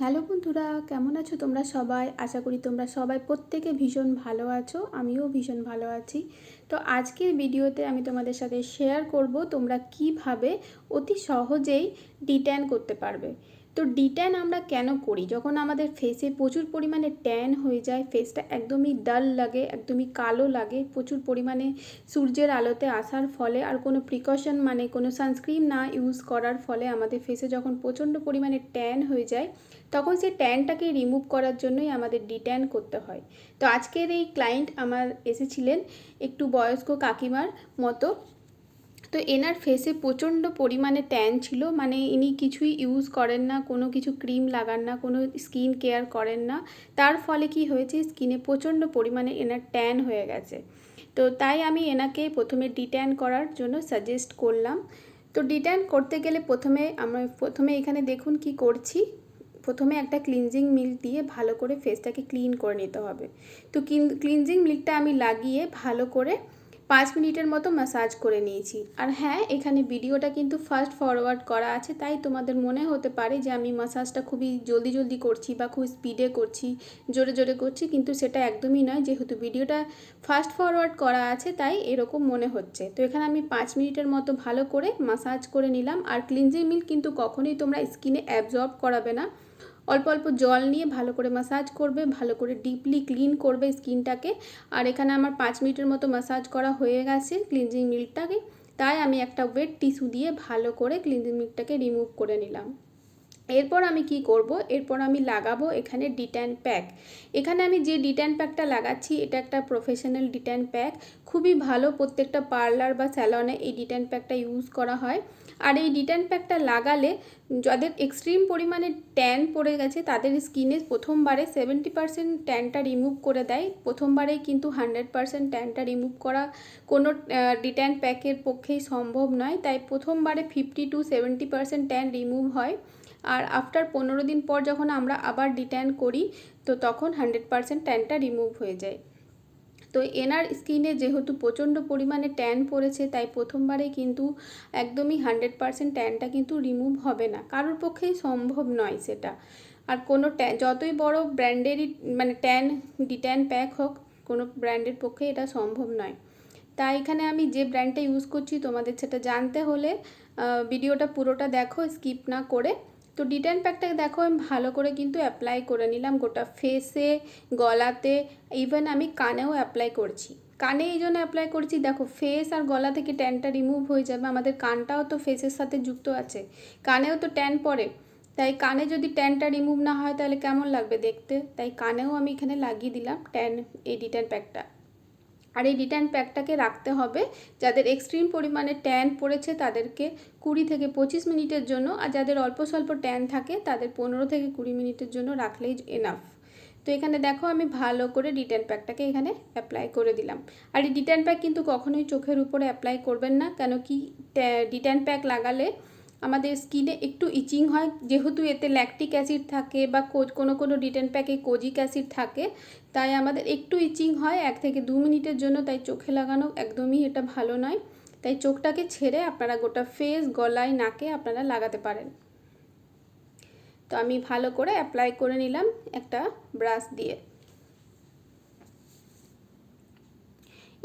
Hello বন্ধুরা, কেমন আছো তোমরা সবাই? আশা করি তোমরা সবাই প্রত্যেকে ভীষণ ভালো আছো, আমিও ভীষণ ভালো আছি। তো আজকের ভিডিওতে আমি তোমাদের সাথে শেয়ার করব তোমরা কীভাবে অতি সহজেই ডিট্যান করতে পারবে। তো ডিট্যান আমরা কেন করি? যখন আমাদের ফেসে প্রচুর পরিমাণে ট্যান হয়ে যায় ফেসটা একদমই ডাল লাগে, একদমই কালো লাগে, প্রচুর পরিমাণে সূর্যের আলোতে আসার ফলে আর কোনো প্রিকশন মানে কোনো সানস্ক্রিন না ইউজ করার ফলে আমাদের ফেসে যখন প্রচণ্ড পরিমাণে ট্যান হয়ে যায়, তখন সেই ট্যানটাকে রিমুভ করার জন্যই আমাদের ডিট্যান করতে হয়। তো আজকের এই ক্লায়েন্ট আমার এসেছিলেন একটু বয়স্ক কাকিমার মতো। তো এনার ফেসে প্রচণ্ড পরিমাণে ট্যান ছিল। মানে ইনি কিছুই ইউজ করেন না, কোনো কিছু ক্রিম লাগান না, কোনো স্কিন কেয়ার করেন না। তার ফলে কি হয়েছে স্কিনে প্রচণ্ড পরিমাণে এনার ট্যান হয়ে গেছে। তো তাই আমি এনাকে প্রথমে ডিট্যান করার জন্য সাজেস্ট করলাম। তো ডিট্যান করতে গেলে প্রথমে আমরা, প্রথমে এখানে দেখুন কি করছি। প্রথমে একটা ক্লিনজিং মিল্ক দিয়ে ভালো করে ফেসটাকে ক্লিন করে নিতে হবে। তো ক্লিনজিং মিল্কটা আমি লাগিয়ে ভালো করে পাঁচ মিনিটের মতো ম্যাসাজ করে নিয়েছি। আর হ্যাঁ এখানে ভিডিওটা কিন্তু ফাস্ট ফরওয়ার্ড করা আছে, তাই তোমাদের মনে হতে পারে যে আমি ম্যাসাজটা খুবই জলদি জলদি করছি বা খুব স্পিডে করছি, জোরে জোরে করছি, কিন্তু সেটা একদমই নয়, যেহেতু ভিডিওটা ফাস্ট ফরওয়ার্ড করা আছে, তাই এরকম মনে হচ্ছে। তো এখানে আমি পাঁচ মিনিটের মতো ভালো করে ম্যাসাজ করে নিলাম, আর ক্লিনজিং মিল্ক কিন্তু কখনোই তোমরা স্কিনে অ্যাবজর্ব করাবে না। অল্প অল্প জল নিয়ে ভালো করে মাসাজ করবে, ভালো করে ডিপলি ক্লিন করবে স্কিনটাকে আর এখানে আমার পাঁচ মিনিটের মতো মাসাজ করা হয়ে গেছে ক্লিনজিং মিল্কটাকে তাই আমি একটা ওয়েট টিস্যু দিয়ে ভালো করে ক্লিনজিং মিল্কটাকে রিমুভ করে নিলাম। এরপর আমি কি করব? এরপর আমি লাগাবো এখানে ডিট্যান প্যাক এখানে আমি যে ডিট্যান প্যাকটা লাগাচ্ছি, এটা একটা প্রফেশনাল ডিট্যান প্যাক খুবই ভালো প্রত্যেকটা পার্লার বা স্যালনে এই ডিট্যান প্যাকটা ইউজ করা হয়। আর এই ডিট্যান প্যাকটা লাগালে যাদের এক্সট্রিম পরিমাণে ট্যান পড়ে গেছে, তাদের স্কিনে প্রথমবারে সেভেন্টি পার্সেন্ট ট্যানটা রিমুভ করে দেয়। প্রথমবারেই কিন্তু হান্ড্রেড পার্সেন্ট ট্যানটা রিমুভ করা কোনো ডিট্যান প্যাকের পক্ষেই সম্ভব নয়। তাই প্রথমবারে fifty to seventy percent tan remove হয়। আর আফটার পনেরো দিন পর যখন আমরা আবার ডিট্যান করি, তো তখন হান্ড্রেড পারসেন্ট ট্যানটা রিমুভ হয়ে যায়। তো এনার স্কিনে যেহেতু প্রচণ্ড পরিমাণে ট্যান পড়েছে, তাই প্রথমবারে কিন্তু একদমই হান্ড্রেড পারসেন্ট ট্যানটা কিন্তু রিমুভ হবে না। কারোর পক্ষেই সম্ভব নয় সেটা। আর কোনো ট্যান যতই বড় ব্র্যান্ডেরই মানে ট্যান, ডিট্যান প্যাক হোক, কোনো ব্র্যান্ডের পক্ষে এটা সম্ভব নয়। তাই এখানে আমি যে ব্র্যান্ডটা ইউজ করছি তোমাদের সেটা জানতে হলে ভিডিওটা পুরোটা দেখো, স্কিপ না করে। তো ডিটেন প্যাকটাকে দেখো, আমি ভালো করে কিন্তু অ্যাপ্লাই করে নিলাম গোটা ফেসে গলাতে ইভেন আমি কানেও অ্যাপ্লাই করছি। কানে এই জন্য অ্যাপ্লাই করছি, দেখো ফেস আর গলা থেকে ট্যানটা রিমুভ হয়ে যাবে, আমাদের কানটাও তো ফেসের সাথে যুক্ত আছে, কানেও তো ট্যান পড়ে। তাই কানে যদি ট্যানটা রিমুভ না হয়, তাহলে কেমন লাগবে দেখতে? তাই কানেও আমি এখানে লাগিয়ে দিলাম ট্যান এই ডিটেন প্যাকটা। আর এই রিটার্ন প্যাকটাকে রাখতে হবে যাদের এক্সট্রিম পরিমাণে ট্যান পড়েছে তাদেরকে কুড়ি থেকে পঁচিশ মিনিটের জন্য আর যাদের অল্প স্বল্প ট্যান থাকে তাদের পনেরো থেকে কুড়ি মিনিটের জন্য রাখলেই এনাফ তো এখানে দেখো আমি ভালো করে রিটার্ন প্যাকটাকে এখানে অ্যাপ্লাই করে দিলাম। আর এই রিটার্ন প্যাক কিন্তু কখনোই চোখের উপরে অ্যাপ্লাই করবেন না, কেন কি রিটার্ন প্যাক লাগালে আমাদের স্কিনে একটু ইচিং হয়, যেহেতু এতে ল্যাকটিক অ্যাসিড থাকে বা কোনো কোনো ডিটেন প্যাকে কোজিক অ্যাসিড থাকে, তাই আমাদের একটু ইচিং হয়, এক থেকে দু মিনিটের জন্য, তাই চোখে লাগানো একদমই এটা ভালো নয়। তাই চোখটাকে ছেড়ে আপনারা গোটা ফেস গলায়, নাকে আপনারা লাগাতে পারেন। তো আমি ভালো করে অ্যাপ্লাই করে নিলাম একটা ব্রাশ দিয়ে।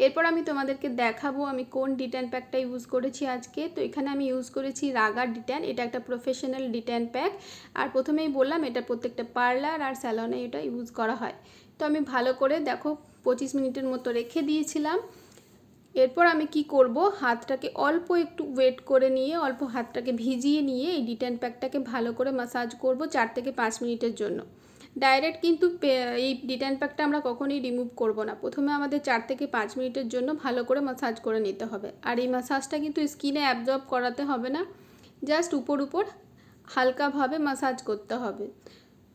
এরপর আমি তোমাদেরকে দেখাবো আমি কোন ডিট্যান প্যাকটা ইউজ করেছি আজকে। তো এখানে আমি ইউজ করেছি রাগার ডিট্যান এটা একটা প্রফেশনাল ডিট্যান প্যাক। আর প্রথমেই বললাম এটা প্রত্যেকটা পার্লার আর স্যালনে এটা ইউজ করা হয়। তো আমি ভালো করে দেখো পঁচিশ মিনিটের মতো রেখে দিয়েছিলাম। এরপর আমি কি করব, হাতটাকে অল্প একটু ওয়েট করে নিয়ে, অল্প হাতটাকে ভিজিয়ে নিয়ে এই ডিট্যান প্যাকটাকে ভালো করে মাসাজ করব চার থেকে পাঁচ মিনিটের জন্য। ডাইরেক্ট কিন্তু এই ডিট্যান প্যাকটা আমরা কখনোই রিমুভ করব না। প্রথমে আমাদের চার থেকে পাঁচ মিনিটের জন্য ভালো করে মাসাজ করে নিতে হবে। আর এই মাসাজটা কিন্তু স্কিনে অ্যাবজর্ব করাতে হবে না। জাস্ট উপর উপর হালকাভাবে মাসাজ করতে হবে।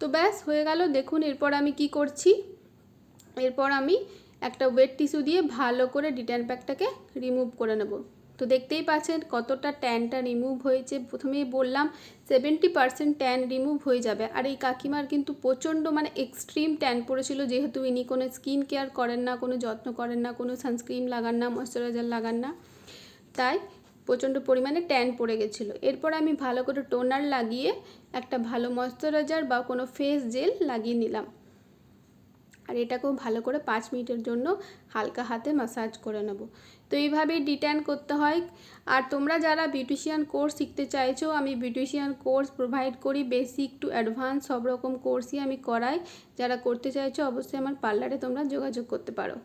তো ব্যাস, হয়ে গেল। দেখুন, এরপর আমি কি করছি? এরপর আমি একটা ওয়েট টিস্যু দিয়ে ভালো করে ডিট্যান প্যাকটাকে রিমুভ করে নেব। তো দেখতেই পাচ্ছেন কতটা ট্যানটা রিমুভ হয়েছে। প্রথমেই বললাম সেভেন্টি পারসেন্ট ট্যান রিমুভ হয়ে যাবে। আর এই কাকিমার কিন্তু প্রচণ্ড মানে এক্সট্রিম ট্যান পড়েছিল। যেহেতু ইনি কোনো স্কিন কেয়ার করেন না, কোনো যত্ন করেন না, কোনো সানস্ক্রিন লাগান না ময়শ্চারাইজার লাগান না, তাই প্রচণ্ড পরিমাণে ট্যান পড়ে গেছিল। এরপর আমি ভালো করে টোনার লাগিয়ে একটা ভালো ময়শ্চারাইজার বা কোনো ফেস জেল লাগিয়ে নিলাম। আর এটাকেও ভালো করে পাঁচ মিনিটের জন্য হালকা হাতে মাসাজ করে নেব। তো এইভাবেই ডিট্যান করতে হয়। আর তোমরা যারা বিউটিশিয়ান কোর্স শিখতে চাইছো, আমি বিউটিশিয়ান কোর্স প্রোভাইড করি। বেসিক টু অ্যাডভান্স সব রকম কোর্সই আমি করাই। যারা করতে চাইছো, অবশ্যই আমার পার্লারে তোমরা যোগাযোগ করতে পারো।